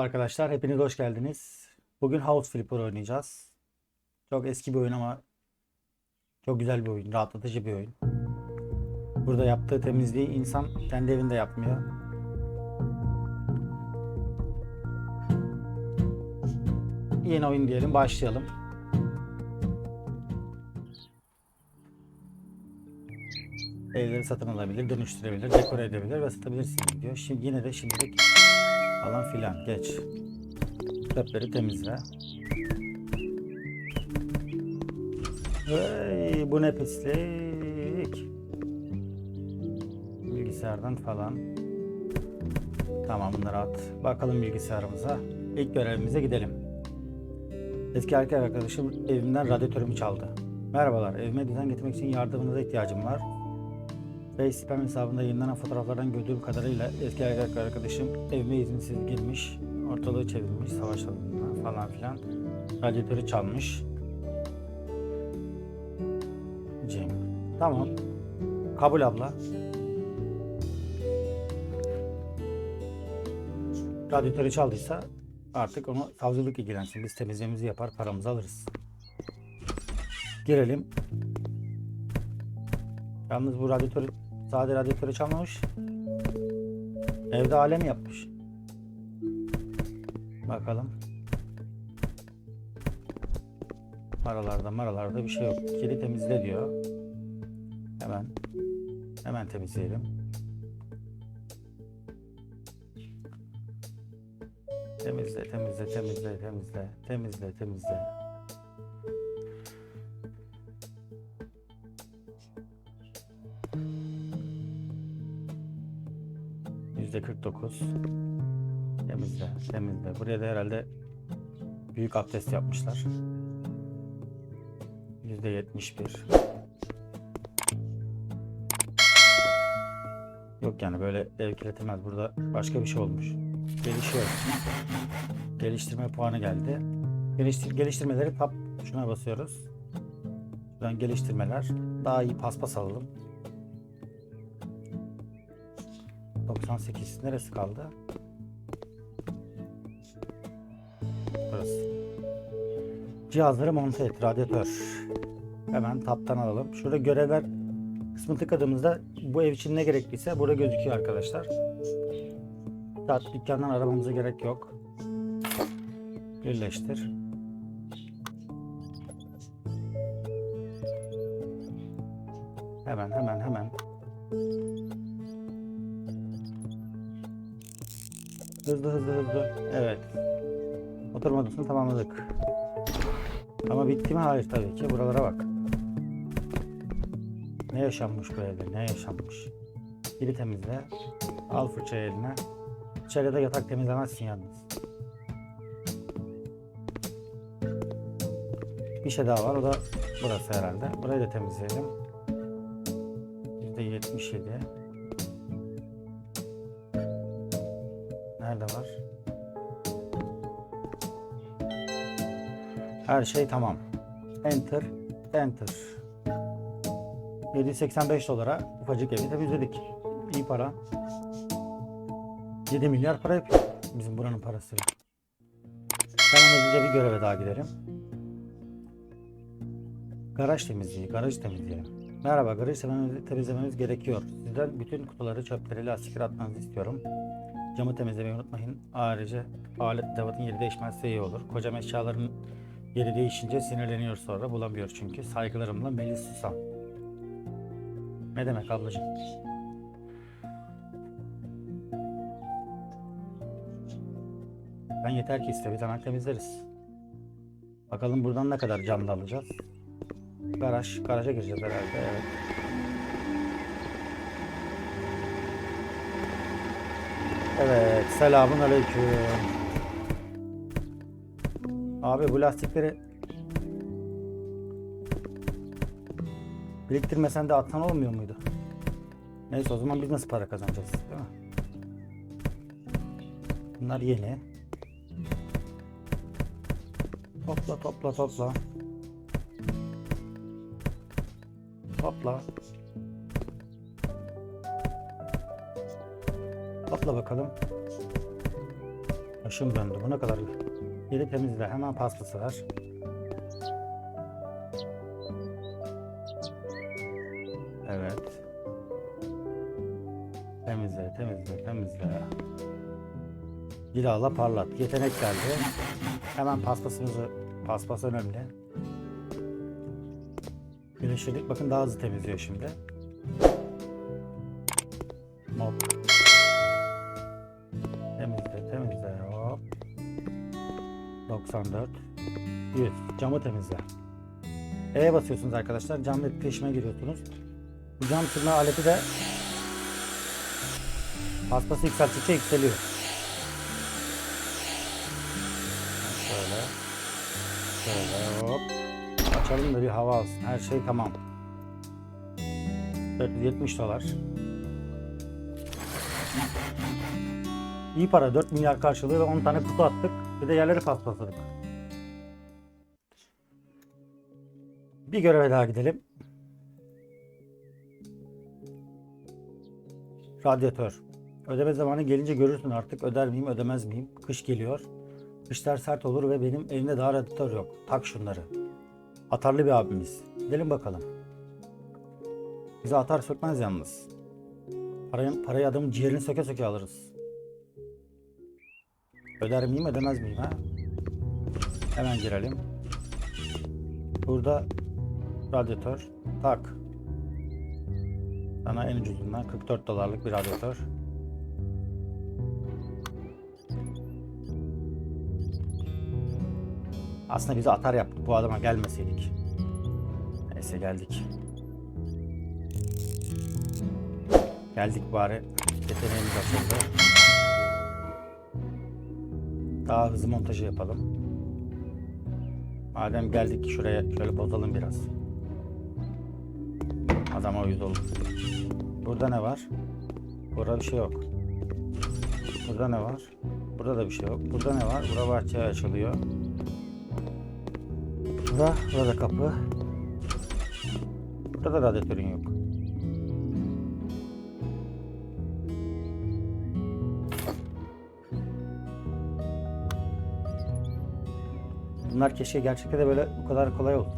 Merhaba arkadaşlar, hepiniz hoş geldiniz. Bugün House Flipper oynayacağız. Çok eski bir oyun ama çok güzel bir oyun, rahatlatıcı bir oyun. Burada yaptığı temizliği insan kendi evinde yapmıyor. Yeni oyun diyelim, başlayalım. Evleri satın alabilir, dönüştürebilir, dekore edebilir ve satabilirsiniz diyor. Şimdi yine de şimdilik falan filan geç. Çöpleri temizle. Hey, bu ne pislik. Bilgisayardan falan. Tamam bunları at. Bakalım bilgisayarımıza. İlk görevimize gidelim. Eski erkek arkadaşım evimden radyatörümü çaldı. Merhabalar, evime düzen getirmek için yardımınıza ihtiyacım var. Face spam hesabında yayınlanan fotoğraflardan gördüğüm kadarıyla eski erkek arkadaşım evime izinsiz girmiş, ortalığı çevirmiş, savaş falan filan. Radyatörü çalmış. Cem. Tamam. Kabul abla. Radyatörü çaldıysa artık onu savcılık ilgilensin. Biz temizliğimizi yapar, paramızı alırız. Girelim. Yalnız bu radyatörü sade radyatörü çalmamış. Evde alem yapmış. Bakalım. Maralarda maralarda bir şey yok. Kedi temizle diyor. Hemen hemen temizleyelim. Temizle, temizle, temizle, temizle, temizle, temizle. Yüzde 49. Temizle, temizle. Buraya da herhalde büyük abdest yapmışlar. Yüzde 71. Yok yani böyle ev kirletemez. Burada başka bir şey olmuş. Gelişiyor. Geliştirme puanı geldi. Geliştir geliştirmeleri tap şuna basıyoruz. Şuradan geliştirmeler. Daha iyi paspas alalım. 98 neresi kaldı? Burası. Cihazları monte et. Radyatör. Hemen taptan alalım. Şurada görevler kısmı tıkladığımızda bu ev için ne gerekliyse burada gözüküyor arkadaşlar. Saat dükkandan aramamıza gerek yok. Birleştir. Hemen hemen hemen. Hızlı hızlı hızlı. Evet. Oturma odasını tamamladık. Ama bitti mi? Hayır tabii ki. Buralara bak. Ne yaşanmış bu evde? Ne yaşanmış? Geri temizle. Al fırçayı eline. İçeride yatak temizlemezsin yalnız. Bir şey daha var. O da burası herhalde. Burayı da temizleyelim. %77. Nerede var? Her şey tamam. Enter, enter. 785 dolara ufacık evi temizledik. İyi para. 7 milyar para yapıyor bizim buranın parası. Hemen hızlıca bir göreve daha gidelim. Garaj temizliği, garaj temizleyelim. Merhaba, garaj temizlememiz gerekiyor. Sizden bütün kutuları, çöpleri, lastikleri atmanızı istiyorum. Camı temizlemeyi unutmayın. Ayrıca alet edevatın yeri değişmezse iyi olur. Kocam eşyaların yeri değişince sinirleniyor sonra bulamıyor çünkü. Saygılarımla Melis Susam. Ne demek ablacığım? Ben yeter ki iste bir tane temizleriz. Bakalım buradan ne kadar canlı alacağız. Garaj, garaja gireceğiz herhalde evet. Evet, selamun aleyküm. Abi bu lastikleri biriktirmesen de atsan olmuyor muydu? Neyse o zaman biz nasıl para kazanacağız değil mi? Bunlar yeni. Topla topla topla. Topla. Topla bakalım. Başım döndü. Bu ne kadar yeri temizle. Hemen paspası ver. Evet. Temizle, temizle, temizle. Cilala parlat. Yetenek geldi. Hemen paspasımızı, paspas önemli. Birleştirdik. Bakın daha hızlı temizliyor şimdi. Mop. 94. 100. Camı temizle. E'ye basıyorsunuz arkadaşlar. Camla etkileşime giriyorsunuz. Bu cam silme aleti de paspası yükselttikçe yükseliyor. Şöyle. Şöyle hop. Açalım da bir hava alsın. Her şey tamam. 470 dolar. İyi para 4 milyar karşılığı ve 10 tane kutu attık. Bir de yerleri paspasladık. Bir göreve daha gidelim. Radyatör. Ödeme zamanı gelince görürsün artık öder miyim ödemez miyim. Kış geliyor. Kışlar sert olur ve benim evimde daha radyatör yok. Tak şunları. Atarlı bir abimiz. Gidelim bakalım. Bize atar sökmez yalnız. Parayı, parayı adamın ciğerini söke söke alırız. Öder miyim ödemez miyim ha? Hemen girelim. Burada radyatör. Tak. Sana en ucuzundan 44 dolarlık bir radyatör. Aslında bizi atar yaptı bu adama gelmeseydik. Neyse geldik. Geldik bari. Yeteneğimiz açıldı. Daha hızlı montajı yapalım. Madem geldik şuraya şöyle bozalım biraz. Adama uyuz olduk. Burada ne var? Burada bir şey yok. Burada ne var? Burada da bir şey yok. Burada ne var? Burada bahçeye açılıyor. Burada, burada kapı. Burada da radyatörün yok. Bunlar keşke gerçekte de böyle bu kadar kolay olsun.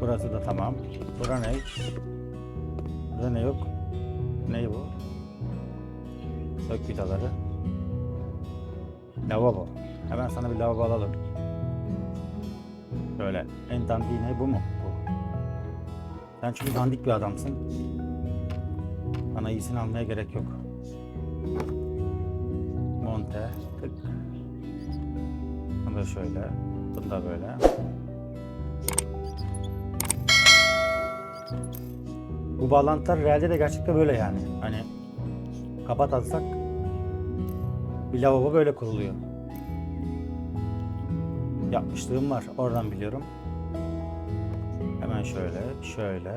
Burası da tamam. Bura ne? Burada ne yok? Ne bu? Sök vidaları. Lavabo. Hemen sana bir lavabo alalım. Şöyle. En dandiği ne? Bu mu? Bu. Sen çünkü dandik bir adamsın. Bana iyisini almaya gerek yok. Monte. Tık. Bunu da şöyle. Bunu da böyle. Bu bağlantılar realde de gerçekten böyle yani. Hani kapat atsak bir lavabo böyle kuruluyor. Yapmışlığım var. Oradan biliyorum. Hemen şöyle, şöyle.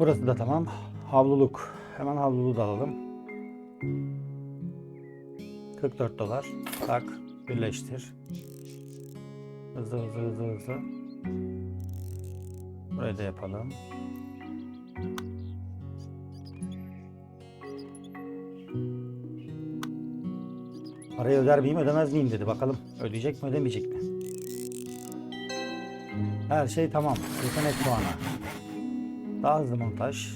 Burası da tamam. Havluluk. Hemen havluluğu da alalım. 44 dolar. Tak. Birleştir. Hızlı hızlı hızlı hızlı. Burayı da yapalım. Parayı öder miyim ödemez miyim dedi. Bakalım ödeyecek mi ödemeyecek mi? Her şey tamam. Yetenek puanı. Daha hızlı montaj.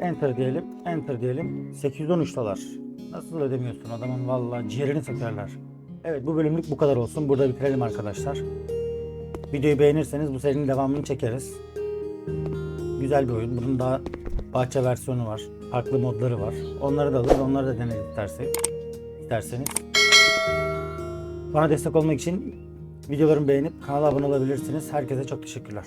Enter diyelim. Enter diyelim. 813 dolar. Nasıl ödemiyorsun adamın vallahi ciğerini sökerler. Evet bu bölümlük bu kadar olsun. Burada bitirelim arkadaşlar. Videoyu beğenirseniz bu serinin devamını çekeriz. Güzel bir oyun. Bunun daha bahçe versiyonu var. Farklı modları var. Onları da alırız. Onları da deneriz isterseniz. isterseniz. Bana destek olmak için videolarımı beğenip kanala abone olabilirsiniz. Herkese çok teşekkürler.